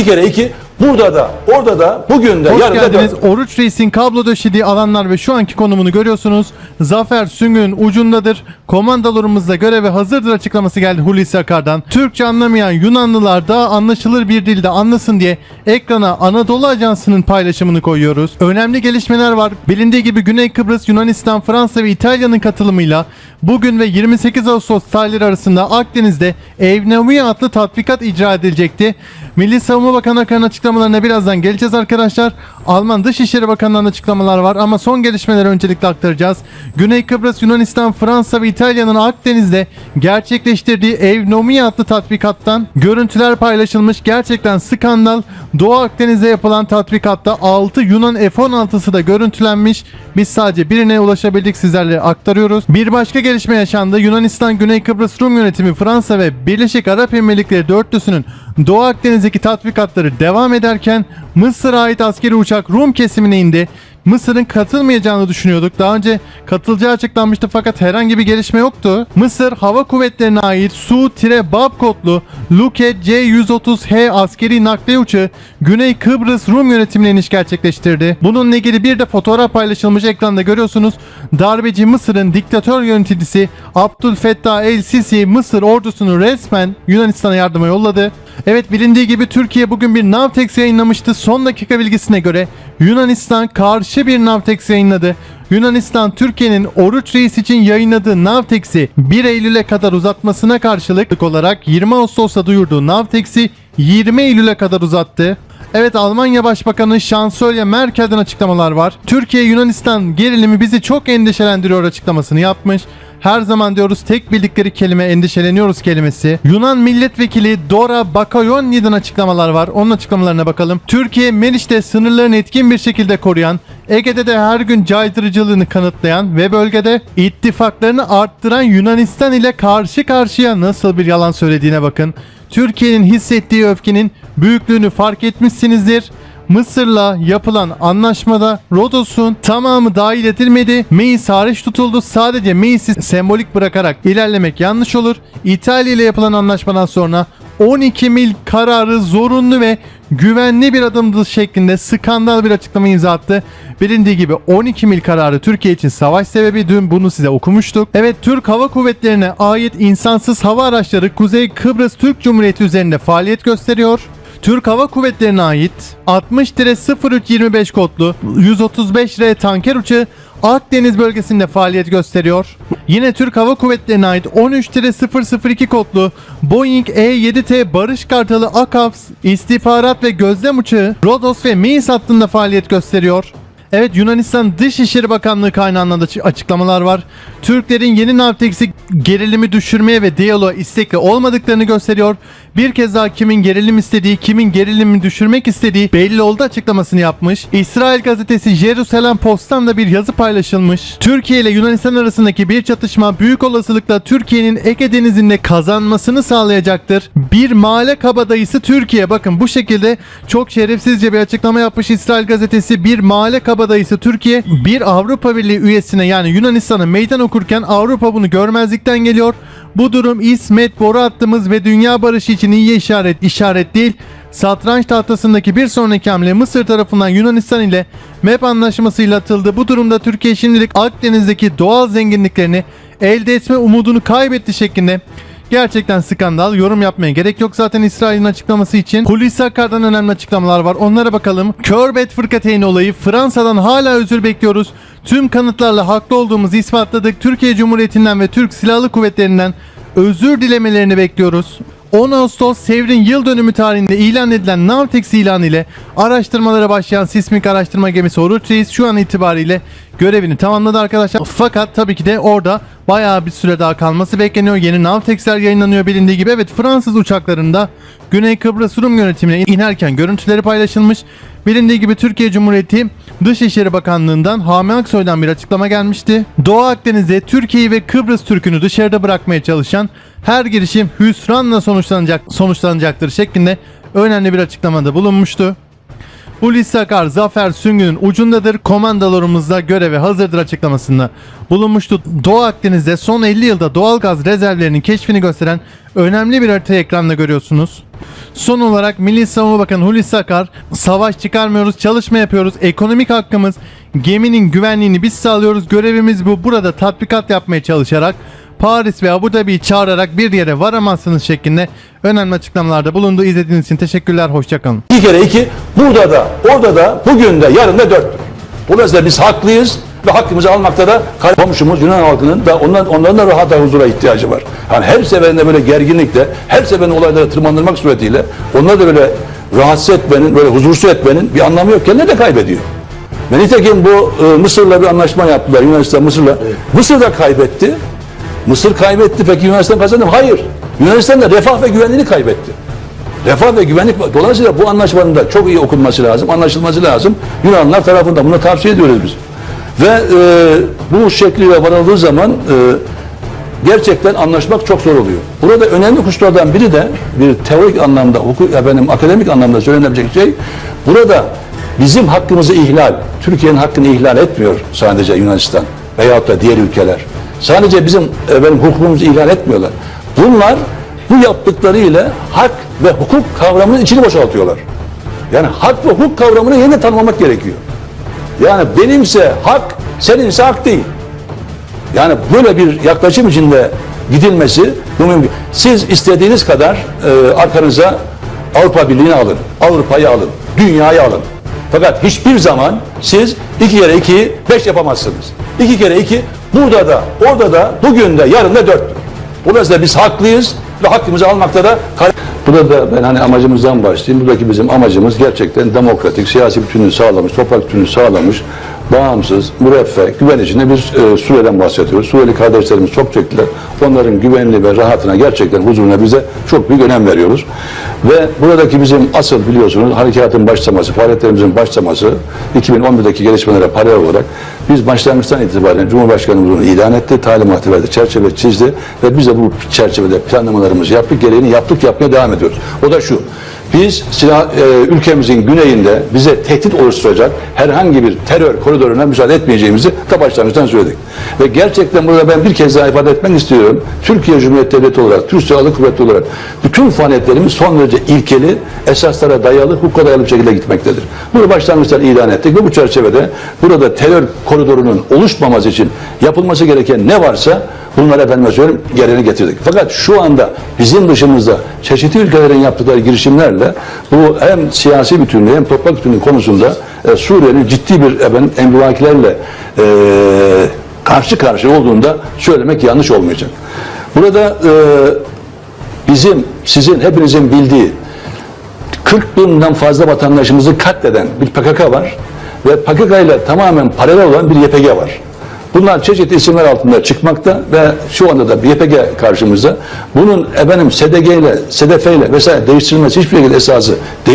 İki kere iki. Burada da, orada da, bugün de, Hoş yarın da geldiniz. Oruç Reis'in kablo döşediği alanlar ve şu anki konumunu görüyorsunuz. Zafer Süngü'nün ucundadır. Komandolarımızda göreve hazırdır açıklaması geldi Hulusi Akar'dan. Türkçe anlamayan Yunanlılar daha anlaşılır bir dilde anlasın diye ekrana Anadolu Ajansı'nın paylaşımını koyuyoruz. Önemli gelişmeler var. Bilindiği gibi Güney Kıbrıs, Yunanistan, Fransa ve İtalya'nın katılımıyla bugün ve 28 Ağustos tarihleri arasında Akdeniz'de Evnemia adlı tatbikat icra edilecekti. Milli Savunma Bakanı Akar'ın açıklamalarına birazdan geleceğiz arkadaşlar. Alman Dışişleri Bakanı'ndan açıklamalar var ama son gelişmeleri öncelikle aktaracağız. Güney Kıbrıs, Yunanistan, Fransa ve İtalya'nın Akdeniz'de gerçekleştirdiği Evnomia adlı tatbikattan görüntüler paylaşılmış. Gerçekten skandal. Doğu Akdeniz'de yapılan tatbikatta 6 Yunan F-16'sı da görüntülenmiş. Biz sadece birine ulaşabildik sizlerle aktarıyoruz. Bir başka gelişme yaşandı. Yunanistan, Güney Kıbrıs Rum Yönetimi, Fransa ve Birleşik Arap Emirlikleri dörtlüsünün Doğu Akdeniz'deki tatbikatları devam ederken Mısır'a ait askeri uçak Rum kesimine indi. Mısır'ın katılmayacağını düşünüyorduk. Daha önce katılacağı açıklanmıştı fakat herhangi bir gelişme yoktu. Mısır Hava Kuvvetleri'ne ait Su-Bab kodlu Luke C-130H askeri nakliye uçağı Güney Kıbrıs Rum yönetimine iniş gerçekleştirdi. Bununla ilgili bir de fotoğraf paylaşılmış ekranda görüyorsunuz. Darbeci Mısır'ın diktatör yöneticisi Abdülfettah El-Sisi Mısır ordusunu resmen Yunanistan'a yardıma yolladı. Evet bilindiği gibi Türkiye bugün bir Navtex yayınlamıştı. Son dakika bilgisine göre Yunanistan karşı bir Navtex yayınladı. Yunanistan Türkiye'nin Oruç Reis için yayınladığı Navtex'i 1 Eylül'e kadar uzatmasına karşılık olarak 20 Ağustos'ta duyurduğu Navtex'i 20 Eylül'e kadar uzattı. Evet Almanya Başbakanı Şansölye Merkel'den açıklamalar var. Türkiye Yunanistan gerilimi bizi çok endişelendiriyor açıklamasını yapmış. Her zaman diyoruz tek bildikleri kelime endişeleniyoruz kelimesi. Yunan milletvekili Dora Bakayonni'den açıklamalar var. Onun açıklamalarına bakalım. Türkiye Meriç'te sınırlarını etkin bir şekilde koruyan, Ege'de de her gün caydırıcılığını kanıtlayan ve bölgede ittifaklarını arttıran Yunanistan ile karşı karşıya nasıl bir yalan söylediğine bakın. Türkiye'nin hissettiği öfkenin büyüklüğünü fark etmişsinizdir. Mısır'la yapılan anlaşmada Rodos'un tamamı dahil edilmedi. Meis hariç tutuldu. Sadece Meis'i sembolik bırakarak ilerlemek yanlış olur. İtalya ile yapılan anlaşmadan sonra 12 mil kararı zorunlu ve güvenli bir adımdı şeklinde skandal bir açıklama imza attı. Bilindiği gibi 12 mil kararı Türkiye için savaş sebebi. Dün bunu size okumuştuk. Evet Türk Hava Kuvvetleri'ne ait insansız hava araçları Kuzey Kıbrıs Türk Cumhuriyeti üzerinde faaliyet gösteriyor. Türk Hava Kuvvetleri'ne ait 60-0325 kodlu 135R tanker uçağı Akdeniz bölgesinde faaliyet gösteriyor. Yine Türk Hava Kuvvetleri'ne ait 13-002 kodlu Boeing E-7T Barış Kartalı AKAVS istihbarat ve gözlem uçağı Rodos ve Meis hattında faaliyet gösteriyor. Evet Yunanistan Dışişleri Bakanlığı kaynağından da açı- açıklamalar var. Türklerin yeni Navtex'i gerilimi düşürmeye ve diyaloğa istekli olmadıklarını gösteriyor. Bir kez daha kimin gerilim istediği, kimin gerilimi düşürmek istediği belli oldu açıklamasını yapmış. İsrail gazetesi Jerusalem Post'tan da bir yazı paylaşılmış. Türkiye ile Yunanistan arasındaki bir çatışma büyük olasılıkla Türkiye'nin Ege Denizi'nde kazanmasını sağlayacaktır. Bir mahalle kabadayısı Türkiye. Bakın bu şekilde çok şerefsizce bir açıklama yapmış İsrail gazetesi. Bir mahalle kabadayısı Türkiye bir Avrupa Birliği üyesine yani Yunanistan'a meydan okurken Avrupa bunu görmezlikten geliyor. Bu durum İsmet boru hattımız ve dünya barışı için iyi işaret işaret değil. Satranç tahtasındaki bir sonraki hamle Mısır tarafından Yunanistan ile MEP anlaşmasıyla atıldı. Bu durumda Türkiye şimdilik Akdeniz'deki doğal zenginliklerini elde etme umudunu kaybetti şeklinde Gerçekten skandal. Yorum yapmaya gerek yok zaten İsrail'in açıklaması için. Hulusi Akar'dan önemli açıklamalar var. Onlara bakalım. Körbet fırkateyn olayı. Fransa'dan hala özür bekliyoruz. Tüm kanıtlarla haklı olduğumuzu ispatladık. Türkiye Cumhuriyeti'nden ve Türk Silahlı Kuvvetleri'nden özür dilemelerini bekliyoruz. 10 Ağustos Sevr'in yıl dönümü tarihinde ilan edilen Navtex ilanı ile araştırmalara başlayan sismik araştırma gemisi Oruç Reis şu an itibariyle görevini tamamladı arkadaşlar. Fakat tabii ki de orada bayağı bir süre daha kalması bekleniyor. Yeni Navtex'ler yayınlanıyor bilindiği gibi. Evet Fransız uçaklarında Güney Kıbrıs Rum yönetimine inerken görüntüleri paylaşılmış. Bilindiği gibi Türkiye Cumhuriyeti Dışişleri Bakanlığı'ndan Hami Aksoy'dan bir açıklama gelmişti. Doğu Akdeniz'de Türkiye'yi ve Kıbrıs Türk'ünü dışarıda bırakmaya çalışan her girişim hüsranla sonuçlanacak sonuçlanacaktır şeklinde önemli bir açıklamada bulunmuştu. Hulusi Akar, Zafer Süngü'nün ucundadır. Komandolarımızda göreve hazırdır açıklamasında bulunmuştu. Doğu Akdeniz'de son 50 yılda doğal gaz rezervlerinin keşfini gösteren önemli bir haritayı ekranda görüyorsunuz. Son olarak Milli Savunma Bakanı Hulusi Akar, savaş çıkarmıyoruz, çalışma yapıyoruz, ekonomik hakkımız, geminin güvenliğini biz sağlıyoruz, görevimiz bu. Burada tatbikat yapmaya çalışarak Paris ve Abu Dhabi'yi çağırarak bir yere varamazsınız şeklinde önemli açıklamalarda bulundu. İzlediğiniz için teşekkürler, hoşçakalın. İki kere iki burada da orada da bugün de yarın da dörttür. Dolayısıyla biz haklıyız ve hakkımızı almakta da komşumuz Yunan halkının da onların, onların da rahat ve huzura ihtiyacı var. Yani her seferinde böyle gerginlikle, her seferinde olayları tırmandırmak suretiyle onları da böyle rahatsız etmenin, böyle huzursuz etmenin bir anlamı yok. Kendine de kaybediyor. Ve nitekim bu e, Mısır'la bir anlaşma yaptılar. Yunanistan Mısır'la. Mısır da kaybetti. Mısır kaybetti. Peki Yunanistan kazandı mı? Hayır. Yunanistan da refah ve güvenliğini kaybetti. Refah ve güvenlik dolayısıyla bu anlaşmanın da çok iyi okunması lazım, anlaşılması lazım. Yunanlar tarafından bunu tavsiye ediyoruz biz. Ve e, bu şekliyle varıldığı zaman e, gerçekten anlaşmak çok zor oluyor. Burada önemli hususlardan biri de bir teorik anlamda, hukuk, efendim, akademik anlamda söylenebilecek şey burada bizim hakkımızı ihlal, Türkiye'nin hakkını ihlal etmiyor sadece Yunanistan veyahut da diğer ülkeler. Sadece bizim efendim, hukukumuzu ihlal etmiyorlar. Bunlar bu yaptıklarıyla hak ve hukuk kavramının içini boşaltıyorlar. Yani hak ve hukuk kavramını yeniden tanımlamak gerekiyor. Yani benimse hak, seninse hak değil. Yani böyle bir yaklaşım içinde gidilmesi mümkün. Siz istediğiniz kadar e, arkanıza Avrupa Birliği'ni alın, Avrupa'yı alın, dünyayı alın. Fakat hiçbir zaman siz iki kere iki beş yapamazsınız. İki kere iki burada da, orada da, bugün de, yarın da dörttür. Dolayısıyla biz haklıyız ve hakkımızı almakta da Burada ben hani amacımızdan başlayayım. Buradaki bizim amacımız gerçekten demokratik, siyasi bütünlüğü sağlamış, toprak bütünlüğü sağlamış, bağımsız, müreffeh, güven içinde bir e, Suriye'den bahsediyoruz. Suriyeli kardeşlerimiz çok çektiler. Onların güvenli ve rahatına gerçekten huzuruna bize çok büyük önem veriyoruz. Ve buradaki bizim asıl biliyorsunuz harekatın başlaması, faaliyetlerimizin başlaması 2011'deki gelişmelere paralel olarak biz başlangıçtan itibaren Cumhurbaşkanımız bunu ilan etti, talimatı verdi, çerçeve çizdi ve biz de bu çerçevede planlamalarımızı yaptık, gereğini yaptık, yapmaya devam ediyoruz. O da şu, biz silah, e, ülkemizin güneyinde bize tehdit oluşturacak herhangi bir terör koridoruna müsaade etmeyeceğimizi da başlangıçtan söyledik. Ve gerçekten burada ben bir kez daha ifade etmek istiyorum. Türkiye Cumhuriyeti Devleti olarak, Türk Silahlı Kuvvetleri olarak bütün faaliyetlerimiz son derece ilkeli, esaslara dayalı, hukuka dayalı bir şekilde gitmektedir. Bunu başlangıçtan ilan ettik ve bu çerçevede burada terör koridorunun oluşmaması için yapılması gereken ne varsa Bunları efendime söyleyeyim gereğini getirdik. Fakat şu anda bizim dışımızda çeşitli ülkelerin yaptıkları girişimlerle bu hem siyasi bütünlüğü hem toprak bütünlüğü konusunda e, Suriye'nin ciddi bir efendim emrivakilerle e, karşı karşıya olduğunda söylemek yanlış olmayacak. Burada e, bizim, sizin, hepinizin bildiği 40 binden fazla vatandaşımızı katleden bir PKK var ve PKK ile tamamen paralel olan bir YPG var. Bunlar çeşitli isimler altında çıkmakta ve şu anda da YPG karşımızda. Bunun efendim SDG ile, SDF ile vesaire değiştirilmesi hiçbir şekilde esası değil.